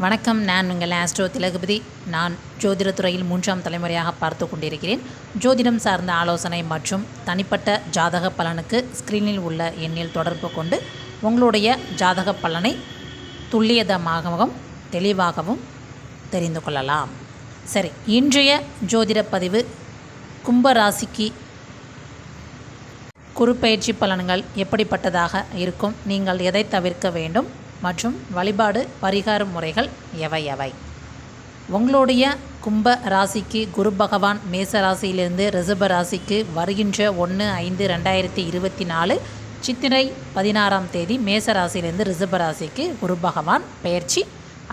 வணக்கம். நான் உங்கள் ஆஸ்ட்ரோ திலகபதி. நான் ஜோதிடத்துறையில் மூன்றாம் தலைமுறையாக பார்த்து கொண்டிருக்கிறேன். ஜோதிடம் சார்ந்த ஆலோசனை மற்றும் தனிப்பட்ட ஜாதக பலனுக்கு ஸ்க்ரீனில் உள்ள எண்ணில் தொடர்பு கொண்டு உங்களுடைய ஜாதக பலனை துல்லியதமாகவும் தெளிவாகவும் தெரிந்து கொள்ளலாம். சரி இன்றைய ஜோதிட பதிவு கும்பராசிக்கு குறுப்பயிற்சி பலன்கள் எப்படிப்பட்டதாக இருக்கும்? நீங்கள் எதை தவிர்க்க வேண்டும்? மற்றும் வழிபாடு பரிகார முறைகள் எவை எவை? உங்களுடைய கும்ப ராசிக்கு குரு பகவான் மேச ராசியிலிருந்து ரிசப ராசிக்கு வருகின்ற ஒன்று ஐந்து ரெண்டாயிரத்தி இருபத்தி நாலு சித்திரை பதினாறாம் தேதி மேச ராசியிலிருந்து ரிசப ராசிக்கு குரு பகவான் பெயர்ச்சி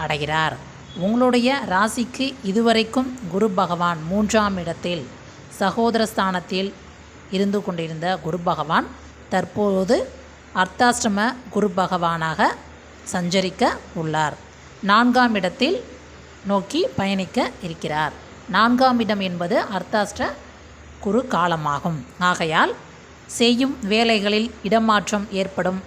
அடைகிறார். உங்களுடைய ராசிக்கு இதுவரைக்கும் குரு பகவான் மூன்றாம் இடத்தில் சகோதர ஸ்தானத்தில் இருந்து கொண்டிருந்த குரு பகவான் தற்போது அர்த்தாஷ்டம குரு பகவானாக சஞ்சரிக்க உள்ளார். நான்காம் இடத்தில் நோக்கி பயணிக்க இருக்கிறார். நான்காம் இடம் என்பது அர்த்தாஷ்ட குரு காலமாகும். ஆகையால் செய்யும் வேலைகளில் இடமாற்றம் ஏற்படும்.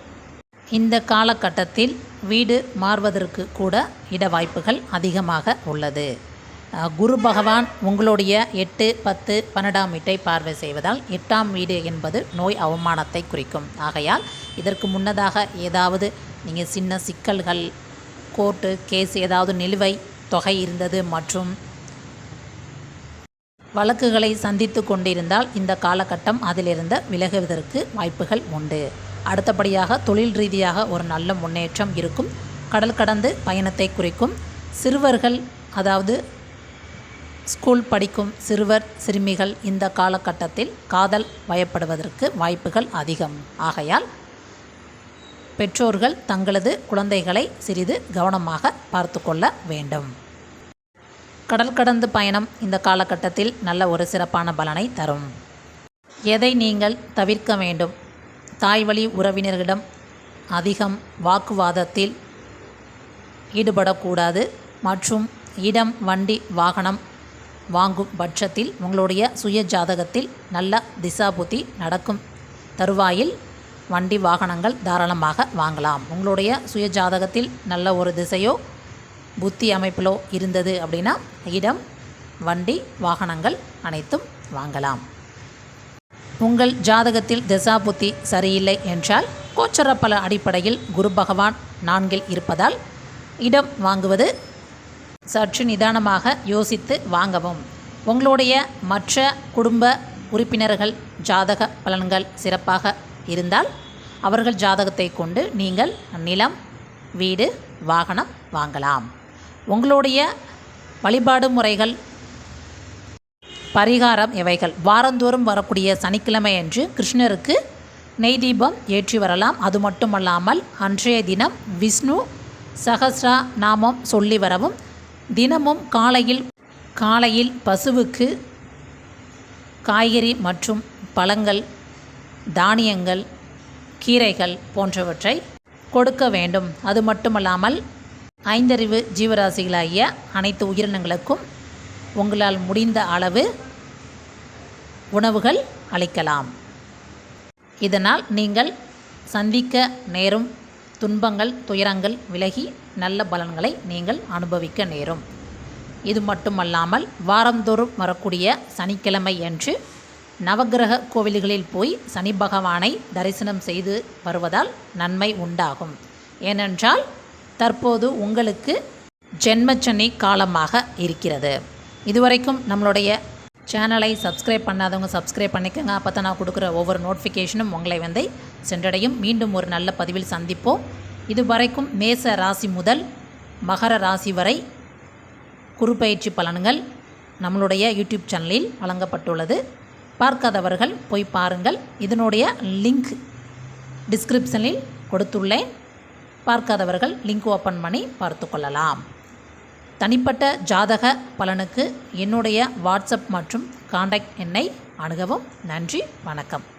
இந்த காலகட்டத்தில் வீடு மாறுவதற்கு கூட இட வாய்ப்புகள் அதிகமாக உள்ளது. குரு பகவான் உங்களுடைய எட்டு பத்து பன்னெண்டாம் வீட்டை பார்வை செய்வதால் எட்டாம் வீடு என்பது நோய் அவமானத்தை குறிக்கும். ஆகையால் இதற்கு முன்னதாக ஏதாவது நீங்கள் சின்ன சிக்கல்கள் கோர்ட்டு கேஸ் ஏதாவது நிலுவை தொகை இருந்தது மற்றும் வழக்குகளை சந்தித்து கொண்டிருந்தால் இந்த காலகட்டம் அதிலிருந்து விலகுவதற்கு வாய்ப்புகள் உண்டு. அடுத்தபடியாக தொழில் ரீதியாக ஒரு நல்ல முன்னேற்றம் இருக்கும். கடல் கடந்து பயணத்தை குறிக்கும். சிறுவர்கள் அதாவது ஸ்கூல் படிக்கும் சிறுவர் சிறுமிகள் இந்த காலகட்டத்தில் காதல் வயப்படுவதற்கு வாய்ப்புகள் அதிகம். ஆகையால் பெற்றோர்கள் தங்களது குழந்தைகளை சிறிது கவனமாக பார்த்து கொள்ள வேண்டும். கடல் கடந்து பயணம் இந்த காலகட்டத்தில் நல்ல ஒரு சிறப்பான பலனை தரும். எதை நீங்கள் தவிர்க்க வேண்டும்? தாய்வழி உறவினர்களிடம் அதிகம் வாக்குவாதத்தில் ஈடுபடக்கூடாது மற்றும் இடம் வண்டி வாகனம் வாங்கும் பட்சத்தில் உங்களுடைய சுய ஜாதகத்தில் நல்ல திசாபுத்தி நடக்கும் தருவாயில் வண்டி வாகனங்கள் தாராளமாக வாங்கலாம். உங்களுடைய சுய ஜாதகத்தில் நல்ல ஒரு திசையோ புத்தி அமைப்பிலோ இருந்தது அப்படின்னா இடம் வண்டி வாகனங்கள் அனைத்தும் வாங்கலாம். உங்கள் ஜாதகத்தில் திசா புத்தி சரியில்லை என்றால் கோச்சர பல அடிப்படையில் குரு பகவான் நான்கில் இருப்பதால் இடம் வாங்குவது சற்று நிதானமாக யோசித்து வாங்கவும். உங்களுடைய மற்ற குடும்ப உறுப்பினர்கள் ஜாதக பலன்கள் சிறப்பாக இருந்தால் அவர்கள் ஜாதகத்தை கொண்டு நீங்கள் நிலம் வீடு வாகனம் வாங்கலாம். உங்களுடைய வழிபாடு முறைகள் பரிகாரம் இவைகள். வாரந்தோறும் வரக்கூடிய சனிக்கிழமை அன்று கிருஷ்ணருக்கு நெய் தீபம் ஏற்றி வரலாம். அது மட்டுமல்லாமல் அன்றைய தினம் விஷ்ணு சகஸ்ரா நாமம் சொல்லி வரவும் தினமும் காலையில் காலையில் பசுவுக்கு காய்கறி மற்றும் பழங்கள் தானியங்கள் கீரைகள் போன்றவற்றை கொடுக்க வேண்டும். அது மட்டுமல்லாமல் ஐந்தறிவு ஜீவராசிகளாகிய அனைத்து உயிரினங்களுக்கும் உங்களால் முடிந்த அளவு உணவுகள் அளிக்கலாம். இதனால் நீங்கள் சந்திக்க நேரும் துன்பங்கள் துயரங்கள் விலகி நல்ல பலன்களை நீங்கள் அனுபவிக்க நேரும். இது மட்டுமல்லாமல் வாரந்தோறும் வரக்கூடிய சனிக்கிழமை அன்று நவக்கிரக கோவில்களில் போய் சனி பகவானை தரிசனம் செய்து வருவதால் நன்மை உண்டாகும். ஏனென்றால் தற்போது உங்களுக்கு ஜென்மச்சனி காலமாக இருக்கிறது. இதுவரைக்கும் நம்மளுடைய சேனலை சப்ஸ்கிரைப் பண்ணாதவங்க சப்ஸ்கிரைப் பண்ணிக்கோங்க. அப்போ தான் நான் கொடுக்குற ஒவ்வொரு நோட்டிஃபிகேஷனும் உங்களை வந்து சென்றடையும். மீண்டும் ஒரு நல்ல பதிவில் சந்திப்போம். இதுவரைக்கும் மேச ராசி முதல் மகர ராசி வரை குறுப்பயிற்சி பலன்கள் நம்மளுடைய யூடியூப் சேனலில் வழங்கப்பட்டுள்ளது. பார்க்காதவர்கள் போய் பாருங்கள். இதனுடைய லிங்க் டிஸ்கிரிப்ஷனில் கொடுத்துள்ளேன். பார்க்காதவர்கள் லிங்க் ஓப்பன் பண்ணி பார்த்து கொள்ளலாம். தனிப்பட்ட ஜாதக பலனுக்கு என்னுடைய வாட்ஸ்அப் மற்றும் காண்டாக்ட் எண்ணை அணுகவும். நன்றி வணக்கம்.